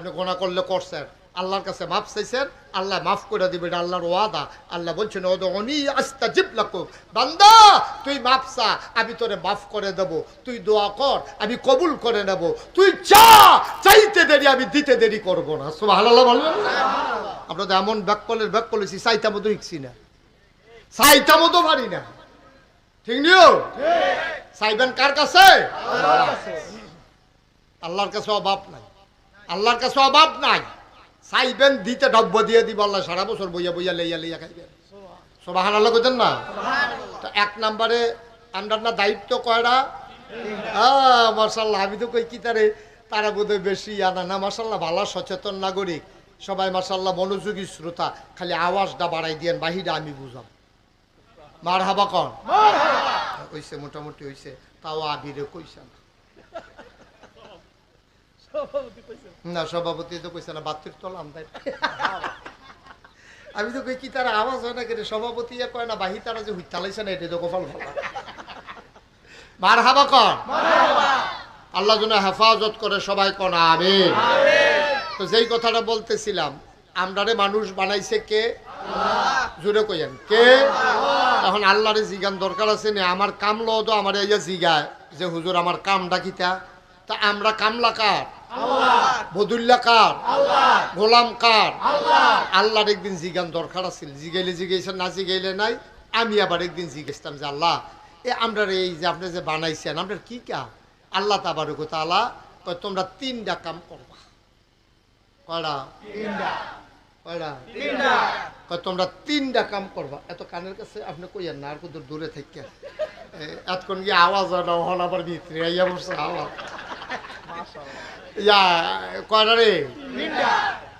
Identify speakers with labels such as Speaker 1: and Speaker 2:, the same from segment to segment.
Speaker 1: আপনি গোনা করলে করছেন আল্লাহর কাছে মাফ চাইছেন আল্লাহ মাফ করে দিবে এটা আল্লাহর ওয়াদা। আল্লাহ বলছেন ও অনি আস্তা জিপ লাকুম। বান্দা তুই মাফ চা আমি তোরে মাফ করে দেব। তুই দোয়া কর আমি কবুল করে নেব। তুই চা চাইতে দেরি আমি দিতে দেরি করব না। সুবহানাল্লাহ বলবেন আমরা তো এমন ব্যাক কলের ব্যাক কলেছি চাইতা মতো শিখছি না। চাইতা মতো পারি না। ঠিক নিও চাইবেন কার কাছে? আল্লাহর কাছে। অভাব নাই। আল্লাহর কাছে অভাব নাই। চাইবেন দিতে ডব্ব দিয়ে দিব আল্লাহ সারা বছর বইয়া বইয়া লইয়া লইয়া খাইবেন। সবাহান আল্লাহ করতেন না? তো এক নম্বরে আন্ডার না দায়িত্ব কয়টা? হ্যাঁ মার্শাল্লাহ আমি তো কই কি তারে? তারা বোধহয় বেশি আনা না। মার্শাল্লাহ ভালো সচেতন নাগরিক। সবাই মার্শাল্লাহ মনোযোগী শ্রোতা। খালি আওয়াজটা বাড়াই দিয়েন বাহিরা আমি বুঝাম মার হাবা কন হইছে মোটামুটি হইছে। তাও আবিরে কইছে না না সভাপতি তো কইছে না বাতির তলাম তাই আমি তো কই কি তার আওয়াজ হয় না কেন? সভাপতি ইয়া কয় না বাহি তারা যে হুইতালাইছে না এটা তো গোপাল ভালা। মার হাবা কর আল্লাহ যেন হেফাজত করে সবাই কন আমি তো যেই কথাটা বলতেছিলাম আমরারে মানুষ বানাইছে কে? জুড়ে কইয়েন কে? এখন আল্লাহরে জিগান দরকার আছে নে আমার কাম লো তো আমার এই জিগায় যে হুজুর আমার কাম ডাকিতা তা আমরা কামলা কার? বদুল্লা কার? গোলাম কার? আল্লাহর একদিন জিগান দরকার আছিল। জিগাইলে জিগাইছেন না জিগাইলে নাই। আমি আবার একদিন জিজ্ঞেসতাম যে আল্লাহ এ আমরা এই যে আপনি যে বানাইছেন আপনার কি কাম আল্লাহ তাবারুক তালা কয় তোমরা তিনটা কাম করবা। কয়টা কয়টা কয় তোমরা তিনটা কাম করবা। এত কানের কাছে আপনি কইয়েন না আর কত দূরে থেকে এতক্ষণ গিয়ে আওয়াজ হয় না হল আবার ভিতরে ইয়া বসে আওয়াজ।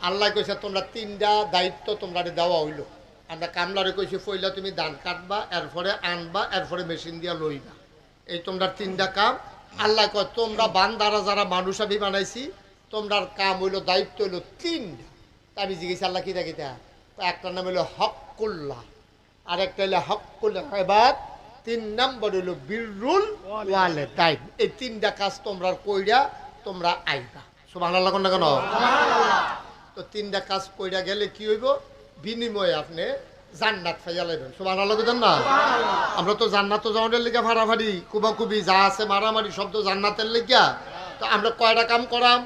Speaker 1: আল্লাহ কইছে, তোমরা তিনটা দায়িত্ব তোমরা দেওয়া হইল। আমরা কামলারে কইছি, ফইলা তুমি ধান কাটবা, এরপরে আনবা, এরপরে মেশিন দিয়া লইবা। এই তোমরা তিনটা কাম। আল্লাহ কয়, তোমরা বান্দারা যারা মানুষ আমি বানাইছি, তোমরার কাম হইল, দায়িত্ব হইল তিনটা। তা আমি জিজ্ঞেস, আল্লাহ কি দেখি তা? একটার নাম হইল হকুল্লাহ আর একটা হইল হকুল্লাহ এবার তিন নম্বর হইল বিরুল দাইন এই তিনটা কাজ তোমরা কইরা তোমরা আইবা। সুবাহ কোন? না কেন তো তিনটা কাজ কইরা গেলে কি হইব? বিনিময়ে আপনি জান্নাত ফাইয়া লাইবেন। সুবাহ কইতেন না? আমরা তো জান্নাত যাওয়ার লেগে ফাড়াফাড়ি কুবাকুবি যা আছে মারামারি শব্দ জান্নাতের লেগিয়া তো আমরা কয়টা কাম করাম?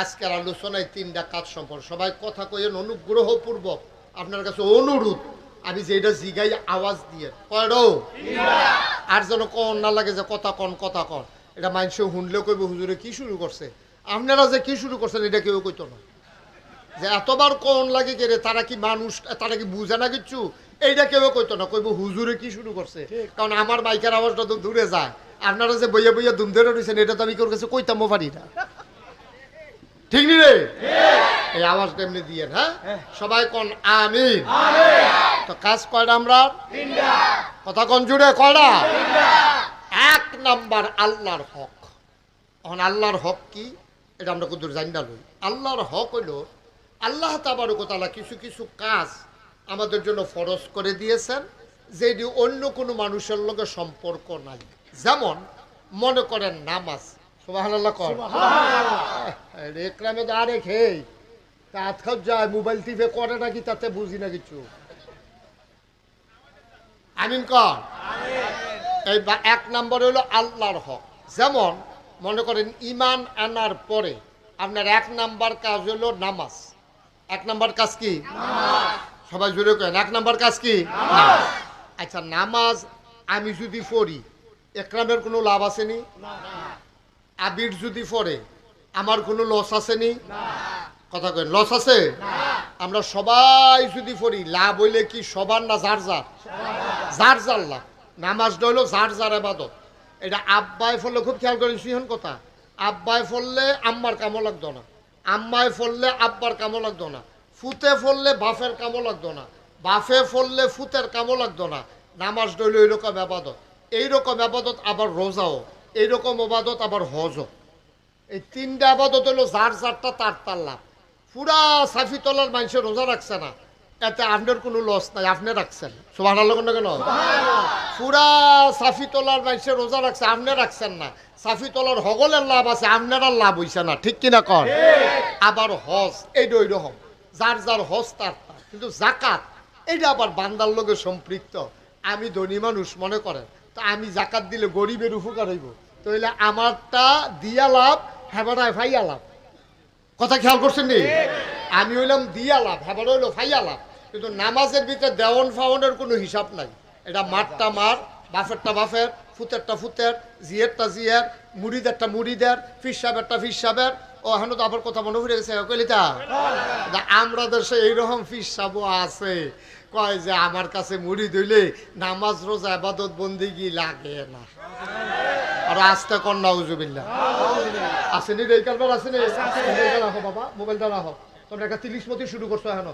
Speaker 1: আজকের আলোচনায় তিনটা কাজ সম্পর্ক সবাই কথা কইেন অনুগ্রহপূর্বক। আপনার কাছে অনুরোধ আমি যেটা জিগাই আওয়াজ দিয়ে। কয়ডো আর যেন কন না লাগে যে কথা কন কথা কন। এটা মানুষে শুনলেও কইব হুজুরে কি শুরু করছে? আপনারা যে কি শুরু করছেন এটা কেউ কইতো না। যে এতবার কোন লাগে কে তারা কি মানুষ তারা কি বুঝে না কিচ্ছু? এইটা কেউ কইতো না। কইব হুজুরে কি শুরু করছে? কারণ আমার বাইকের আওয়াজটা তো দূরে যায়। আপনারা যে বইয়া বইয়া দুম ধরে রয়েছেন এটা তো আমি কেউ কাছে কইতামও পারি না। ঠিক নি রে? এই আওয়াজটা এমনি দিয়ে হ্যাঁ? সবাই কোন আমি তো কাজ কয়টা আমরা? কথা কন জুড়ে কয়টা? নাম্বার আল্লাহর হক। এখন আল্লাহর হক কি? এটা আমরা কুদুর জানি না লই। আল্লাহর হক হইল আল্লাহ তাবারকতালা কিছু কিছু কাজ আমাদের জন্য ফরজ করে দিয়েছেন যেটি অন্য কোনো মানুষের লগে সম্পর্ক নাই। যেমন মনে করেন নামাজ। সুবাহান্লাহ কর। রেকরামে তো আরে খেয়ে হাত খাও যায় মোবাইল টিপে করে নাকি তাতে বুঝি না কিছু। আমিন কর। এই বা- এক নম্বর হলো আল্লাহর হক। যেমন মনে করেন ইমান আনার পরে আপনার এক নাম্বার কাজ হলো নামাজ। এক নাম্বার কাজ কি? সবাই জুড়ে কেন এক নাম্বার কাজ কি? আচ্ছা নামাজ আমি যদি পড়ি একরামের কোনো লাভ আসেনি আবির যদি পড়ে আমার কোনো লস আসেনি কথা কেন লস আছে? আমরা সবাই যদি পড়ি লাভ হইলে কি সবার না যার যার? যার যার লাভ। নামাজটা হলো যার যার আবাদত এটা আব্বাই ফললে খুব খেয়াল করেন সিহন কথা। আব্বাই ফললে আম্মার কামও লাগতো না। আম্মায় ফললে আব্বার কামও লাগতো না। ফুতে ফললে বাফের কামও লাগতো না। বাফে ফললে ফুতের কামও লাগতো না। নামাজ ডইল এইরকম আবাদত এইরকম আবাদত আবার রোজাও। এইরকম আবাদত আবার হজও। এই তিনটা আবাদত হলো যার যারটা তার তার লাভ। পুরা সাফি তলার মানুষের রোজা রাখছে না। এতে আপনার কোনো লস নাই আপনি রাখছেন। আল্লাহ কেন পুরা সাফি তলার মানুষের রোজা রাখছে আপনি রাখছেন না। সাফি তলার হগলের লাভ আছে আপনার লাভ হইছে না ঠিক কিনা কর আবার হজ এইটা ওই রকম যার যার হজ তার। কিন্তু জাকাত এটা আবার বান্দার লোকের সম্পৃক্ত। আমি ধনী মানুষ মনে করেন তো আমি জাকাত দিলে গরিবের উপকার হইব। তাহলে আমারটা দিয়া লাভ হেবারায় ভাইয়া লাভ। কথা খেয়াল করছেন নি? আমি হইলাম দিয়া লাভ হেবার হইল ফাইয়া লাভ। কিন্তু নামাজের ভিতরে দেওয়ান ফাওয়ানের কোনো হিসাব নাই। এটা মারটা মার, বাফেরটা বাফের, ফুতেরটা ফুতের, জিয়েরটা জিয়ের, মুড়িদেরটা মুড়িদের ফিসাবেরটা ফিসাবের ও, এখন তো আবার কথা মনে পড়ে গেছে কইলিতা আমরা দেশে এইরকম ফিসাবও আছে। কয় যে আমার কাছে মুড়ি দইলে নামাজ, রোজা আবাদত বন্দিগি লাগে না। আর আস্তে কন্যা উজুবিল্লা আসেনি রে, এই কারবার আসেনি? বাবা, মোবাইলটা রাখো। তোমরা একটা তিরিশ মতি শুরু করছ এখন।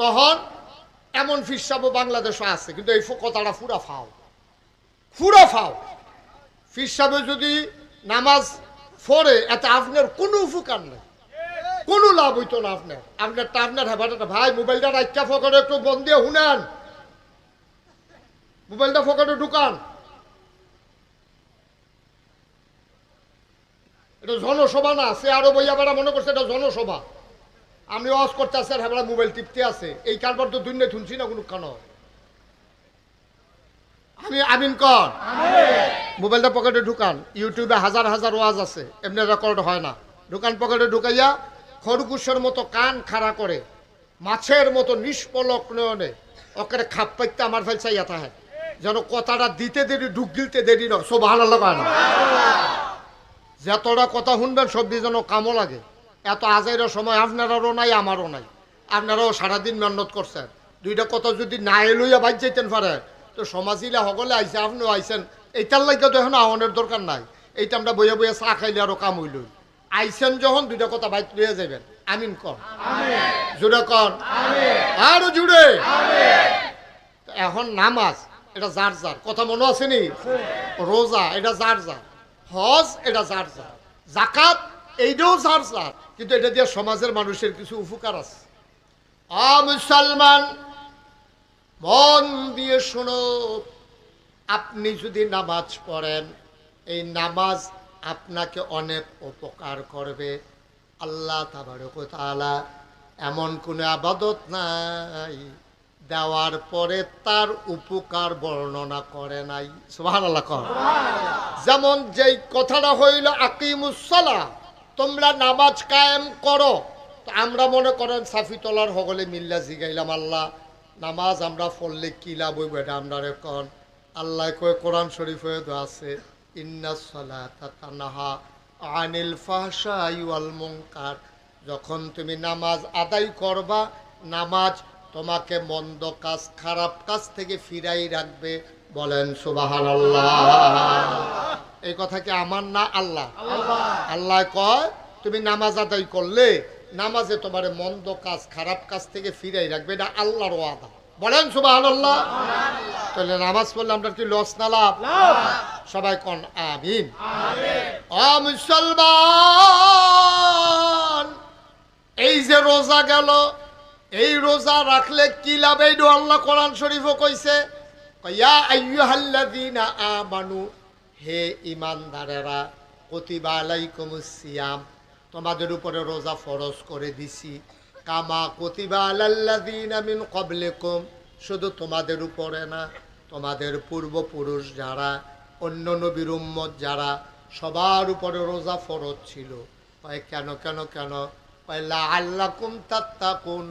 Speaker 1: তখন এমন ফিসাবও বাংলাদেশে আছে, কিন্তু এই কথাটা ফুরা ফাও। ফুরা ফাও। ফিসাবে যদি নামাজ পড়ে, এতে আপনার কোনো উপকার নেই। কোনো লাভ হইতো না আপনার। আপনারটা আপনার হেবাটা ভাই, মোবাইলটা রাখা ফকরে একটু বন্ধ শুনেন। মোবাইলটা ফকরে ঢুকান। এটা জনসভা না, সে আরও বইয়া বেড়া মনে করছে এটা জনসভা। আমি ওয়াজ করতে আসি আর হেবড়া মোবাইল টিপতে আছে এই কারবার তো দুনিয়া শুনছি না কোনো খানো আমি আমিন কর। মোবাইলটা পকেটে ঢুকান। ইউটিউবে হাজার হাজার ওয়াজ আছে। এমনি রেকর্ড হয় না। ঢুকান পকেটে ঢুকাইয়া খরগোশের মতো কান খাড়া করে, মাছের মতো নিষ্পলক নয়নে ওকে খাপ পাইতে আমার ফেল চাইয়া থাকে। যেন কথাটা দিতে দেরি, ঢুক গিলতে দেরি না সব ভালো লাগে না। যতটা কথা শুনবেন সব দিয়ে যেন কামও লাগে। এত আজাইর সময় আপনারারও নাই, আমারও নাই। আপনারাও সারাদিন মেহনত করছেন। দুইটা কথা যদি না এলইয়া বাইর যেতেন পারে তো সমাজিলা সকলে আইছে, আপনিও আইছেন। এইটার লাগে তো এখন আহ্বানের দরকার নাই। এইটা আমরা বইয়া বইয়া চা খাইলে আরও কাম হইল। আইছেন যখন, দুইটা কথা বাইর লইয়া যাবেন আমিন কর জুড়ে কর আরও জুড়ে এখন নামাজ, এটা যার যার। কথা মনে আছে নি? রোজা, এটা যার যার। হজ, এটা যার যার। জাকাত এইটাও যার যার কিন্তু এটা দিয়ে সমাজের মানুষের কিছু উপকার আছে। আ মুসলমান মন দিয়ে শোনো আপনি যদি নামাজ পড়েন এই নামাজ আপনাকে অনেক উপকার করবে। আল্লাহ তালা এমন কোনো আবাদত নাই দেওয়ার পরে তার উপকার বর্ণনা করে নাই। সুহান আল্লাহ যেমন যেই কথাটা হইল আকিমুসলা তোমরা নামাজ কায়েম করো। তো আমরা মনে করেন সাফি তলার হগলে মিল্লা জিগাইলাম, আল্লাহ, নামাজ আমরা পড়লে কি লাভ হইব এটা আমরা এখন আল্লাহ কয় কোরআন শরীফ তো আছে, ইন্না সালাতা তানাহা আনিল মুনকার। যখন তুমি নামাজ আদায় করবা, নামাজ তোমাকে মন্দ কাজ, খারাপ কাজ থেকে ফিরাই রাখবে। বলেন সুবহানাল্লাহ। এই কথা কি আমার না আল্লাহ? আল্লাহ। কয় তুমি নামাজ আদায় করলে নামাজে তোমার মন্দ কাজ খারাপ কাজ থেকে ফিরাই রাখবে এটা আল্লাহর ওয়াদা। বলেন সুবহানাল্লাহ। তাহলে নামাজ পড়লে আমরা কি লস না লাভ? সবাই কন আমিন। মুসলমান এই যে রোজা গেল এই রোজা রাখলে কি লাভ? এই আল্লাহ কোরআন শরীফও কইছে আমানু হে তোমাদের উপরে রোজা ফরজ করে দিছি। কামা কতিবা আলাল্লাযীনা মিন ক্বাবলিকুম, শুধু তোমাদের উপরে না, তোমাদের পূর্বপুরুষ যারা, অন্য নবীর উম্মত যারা, সবার উপরে রোজা ফরজ ছিল। কয়, কেন কেন কেন? পয়লা আল্লাহ কুম তাত্তাকুন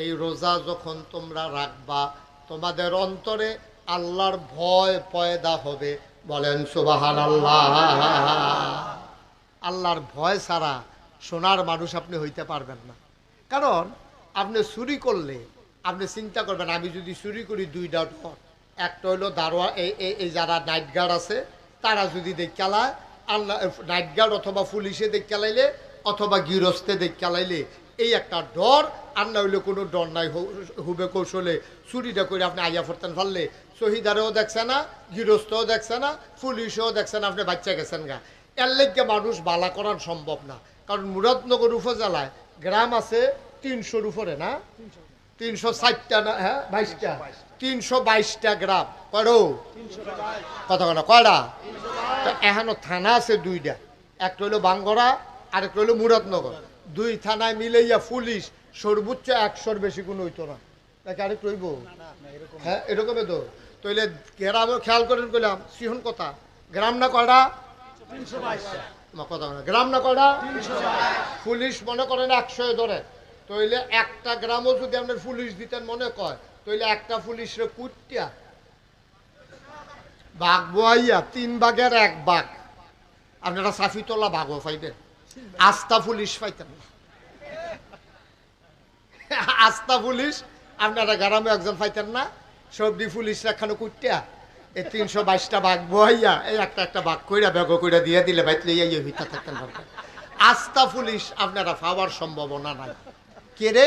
Speaker 1: এই রোজা যখন তোমরা রাখবা, তোমাদের অন্তরে আল্লাহর ভয় পয়দা হবে। বলেন সুবাহান আল্লাহ আল্লাহর ভয় ছাড়া সোনার মানুষ আপনি হইতে পারবেন না। কারণ, আপনি চুরি করলে, আপনি চিন্তা করবেন, আমি যদি চুরি করি দুইটা ডর একটা হইল দারোয়া, এই যারা নাইট গার্ড আছে, তারা যদি দেখালায় আল্লাহ, নাইট গার্ড অথবা পুলিশে দেখালাইলে অথবা গৃহস্থে দেখালাইলে এই একটা ডর, আর না হইলে কোনো ডর নাই হুবে কৌশলে চুরিটা করে আপনি আইয়া ফরতেন পারলে শহীদারেও দেখছে না গৃহস্থও দেখছে না পুলিশও দেখছে না আপনি বাচ্চা গেছেন গা। এর লেগে মানুষ বালা করার সম্ভব না। কারণ মুরাদনগর উপজেলায় গ্রাম আছে তিনশোর উপরে না? তিনশো ষাটটা না? হ্যাঁ বাইশটা। তিনশো বাইশটা গ্রাম। কয়ডো কত কটা কয়টা? তো এখনও থানা আছে দুইটা। একটা হইল বাঙ্গরা আর একটা হইল মুরাদনগর। দুই থানায় মিলাইয়া পুলিশ সর্বোচ্চ একশোর বেশি কোনো হইতো না। নাকি আরেক রইব হ্যাঁ এরকমই তো। তইলে গ্রামে খেয়াল করেন কইলাম, সিহন কথা। গ্রাম না কয়টা কথা গ্রাম না কয়টা পুলিশ মনে করেন একশো ধরে। তইলে একটা গ্রামও যদি আপনার পুলিশ দিতেন মনে কয় তইলে একটা পুলিশরে কুটিয়া বাঘ বোয়াইয়া, তিন বাঘের এক বাঘ। আপনারা সাফি তোলা বাঘও পাইতেন আস্থা পুলিশ পাইতেন না। আস্থা পুলিশ, আপনারা গ্রামে একজন পাইতেন না। সবজি পুলিশ রাখানো কুটিয়া এই তিনশো বাইশটা বাঘ বোয়াইয়া এই একটা একটা বাঘ কইরা, বেগ কইরা দিয়ে দিলে বাইতে ইয়ে ভিতা থাকতেন আস্থা পুলিশ আপনারা পাওয়ার সম্ভাবনা নাই। কেড়ে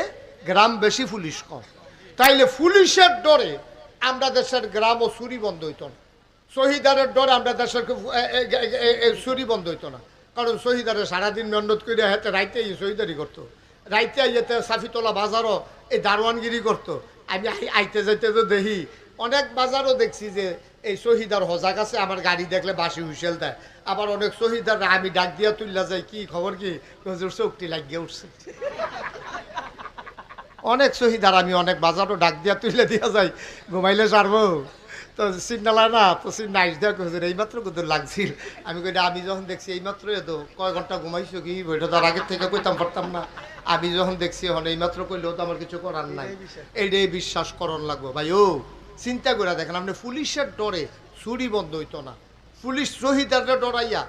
Speaker 1: গ্রাম বেশি পুলিশ কম তাইলে পুলিশের ডরে আমরা দেশের গ্রাম ও চুরি বন্ধ হইতো না। শহীদারের ডরে আমরা দেশের চুরি বন্ধ হইতো না। কারণ শহীদারে সারাদিন মেহনত করে হাতে রাইতে শহীদারি করতো। রাইতে আইতে সাফিতলা বাজারও এই দারোয়ানগিরি করতো। আমি আইতে যাইতে তো দেখি, অনেক বাজারও দেখছি যে এই শহীদার হজাক আছে, আমার গাড়ি দেখলে বাসি হুইসেল দেয়। আবার অনেক শহীদার আমি ডাক দিয়া তুললা যাই, কি খবর কি? হুজুর লাগিয়ে উঠছে। অনেক শহীদার আমি অনেক বাজারও ডাক দিয়া তুলে দিয়া যাই, ঘুমাইলে সারবো। তো সিগনাল না, তো সিগনাল আইস দেওয়া এইমাত্র কুদুর লাগছিল। আমি কইটা আমি যখন দেখছি এইমাত্র তো কয় ঘণ্টা ঘুমাইছো কি? বইটা তার আগের থেকে কইতাম পারতাম না। আমি যখন দেখছি এখন এইমাত্র কইলেও তো আমার কিছু করার নাই। এইটাই বিশ্বাস করণ লাগবো। ভাই ও চিন্তা করে দেখেন আপনি পুলিশের ডরে চুরি বন্ধ হইতো না। পুলিশ শহীদাররা ডরাইয়া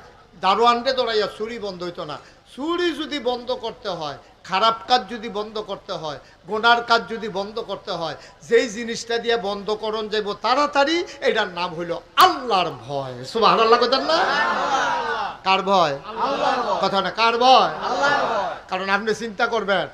Speaker 1: দারোয়ানরে ডরাইয়া চুরি বন্ধ হইতো না। চুরি যদি বন্ধ করতে হয় খারাপ কাজ যদি বন্ধ করতে হয় গোনার কাজ যদি বন্ধ করতে হয় যেই জিনিসটা দিয়ে বন্ধ করণ যাইব তাড়াতাড়ি এটার নাম হইল আল্লাহর ভয়। সুবাহ আল্লাহ কথা না কার ভয়? কথা না কার ভয়। কারণ আপনি চিন্তা করবেন,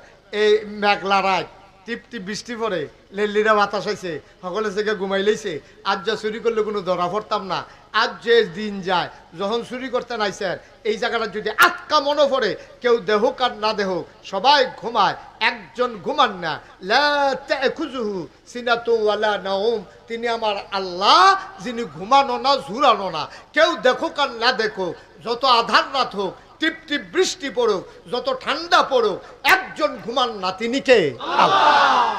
Speaker 1: এই মেঘলা রাত, টিপ টিপ বৃষ্টি পড়ে, লেল্লিরা বাতাস হয়েছে সকলে থেকে ঘুমাই লইছে, আজ যা চুরি করলে কোনো ধরা পড়তাম না। আজ যে দিন যায়, যখন চুরি করতে নাই স্যার এই জায়গাটা যদি আটকা মনে পড়ে, কেউ দেহুক আর না দেহুক, সবাই ঘুমায়, একজন ঘুমান না। লা তাখুজুহু সিনাতুন ওয়ালা নাউম তিনি আমার আল্লাহ, যিনি ঘুমানো না, ঝুরানো না। কেউ দেখুক আর না দেখুক, যত আধার রাত হোক টিপ টিপ বৃষ্টি পড়ুক যত ঠান্ডা পড়ুক একজন ঘুমান না তিনি আল্লাহ।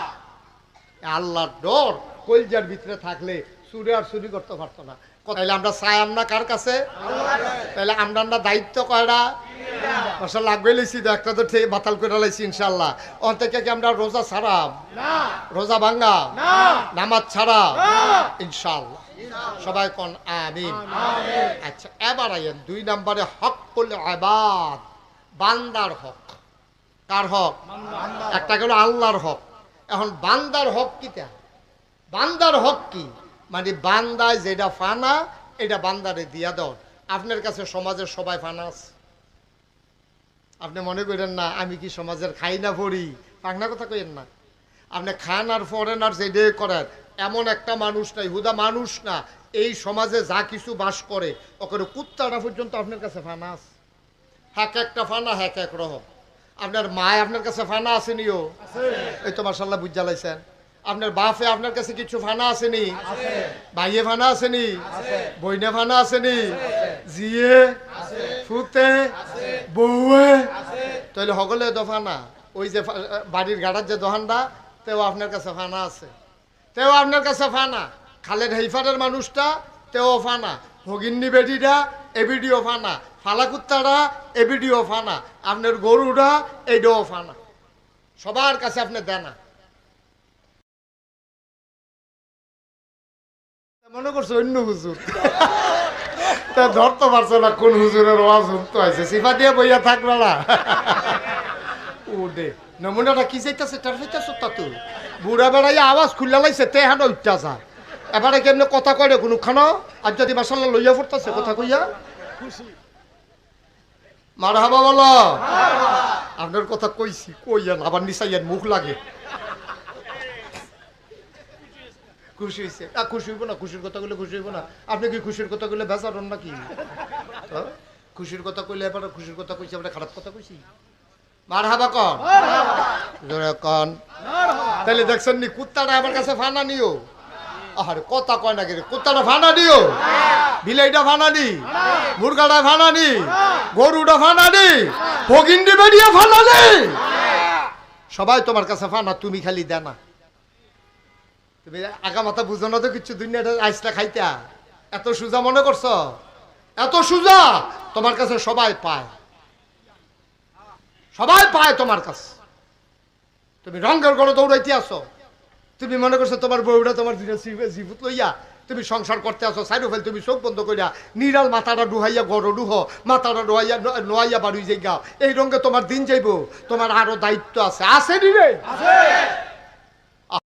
Speaker 1: আল্লাহর ডর কলজার ভিতরে থাকলে চুরি আর চুরি করতে পারতো না। তাইলে আমরা চাই আমরা কার কাছে? তাহলে আমরা আমরা দায়িত্ব কয়টা মশা লাগবে লইছি তো একটা তো ঠিক বাতাল করে লাইছি ইনশাল্লাহ থেকে কি আমরা রোজা ছাড়াম? রোজা ভাঙ্গা নামাজ ছাড়া ইনশাল্লাহ সবাই কোন আমিন? আচ্ছা এবার আইয়েন দুই নম্বরে হক করলে আবাদ বান্দার হক। কার হক? একটা গেল আল্লাহর হক। এখন বান্দার হক কিটা বান্দার হক কি? মানে বান্দায় যেটা ফানা এটা বান্দারে দিয়া দাও আপনার কাছে সমাজের সবাই ফানা আছে? আপনি মনে করেন না আমি কি সমাজের খাই না পড়ি? পাংনা কথা কইেন না। আপনি খান আর ফরেন আর যেটাই করেন এমন একটা মানুষ নাই হুদা মানুষ না। এই সমাজে যা কিছু বাস করে ওখানে কুত্তাটা পর্যন্ত আপনার কাছে ফানা আছে। হ্যাক একটা ফানা হ্যাক এক রকম। আপনার মায় আপনার কাছে ফানা আসেনিও এই তো মার্শাল্লাহ বুঝ জ্বালাইছেন। আপনার বাপে আপনার কাছে কিছু ফানা আসেনি? ভাইয়ে ফানা আসেনি? বইনে ফানা আসেনি? জিয়ে ফুতে? বউয়ে? তাহলে সকলে দফানা ওই যে বাড়ির গাড়ার যে দোকানটা তেও আপনার কাছে ফানা আছে। তেও আপনার কাছে ফানা। খালের হেইফারের মানুষটা, তেও ফানা। ভগিন্নি বেটিটা এবিডিও ফানা। ফালাকুত্তারা এবিডিও ফানা। আপনার গরুটা, এইটাও ফানা। সবার কাছে আপনি দেনা। মনে করছ অন্য হুজুর? তা ধরতে পারছ না কোন হুজুরের ওয়াজ হুনতে আছে সিফা দিয়ে বইয়া থাকবে না। দে নমুনাটা কি তার বুড়া বেড়াইয়া আওয়াজ লাইছে তে হানো উঠতেছা এবারে কেমনে কথা কয় কোনো খানো আর যদি মাসাল্লাহ লইয়া কথা কইয়া। মার হাবা বলো। আপনার কথা কইছি আবার মুখ লাগে। খুশি হয়েছে আ, খুশি হইব না খুশির কথা কইলে খুশি হইব না। আপনি কি খুশির কথা কইলে বেচারন নাকি? হ্যাঁ? খুশির কথা কইলে এবার খুশির কথা কইছি আমরা খারাপ কথা কইছি? মার হাবা কন জোরে কন। তাহলে দেখছেন নি কুত্তাটা আমার কাছে ফানা নিও। আরে কথা কয় না রে? কুত্তাটা ফানা দিও বিলাইটা ফানা দি মুরগাটা ফানা দি গরুটা ফানা দি ভগিন্দি বেরিয়ে ফানা দি সবাই তোমার কাছে ফানা তুমি খালি দে না তুমি আগা মাথা বুঝো না তো কিছু দুনিয়াটা আইসটা খাইতা। এত সুজা মনে করছ? এত সুজা? তোমার কাছে সবাই পায়। সবাই পায় তোমার কাছে। তুমি রঙের গড়ে দৌড়াইতে আসো। তুমি মনে করছ তোমার বউটা তোমার জীবুত লইয়া তুমি সংসার করতে আসো সাইডো ফেল তুমি চোখ বন্ধ করিয়া নিরাল মাথাটা ডুহাইয়া গড় ডুহ, মাথাটা ডুহাইয়া নোয়াইয়া বাড়ি যাইগা এই রঙে তোমার দিন যাইব, তোমার আরও দায়িত্ব আছে। আছে নি রে?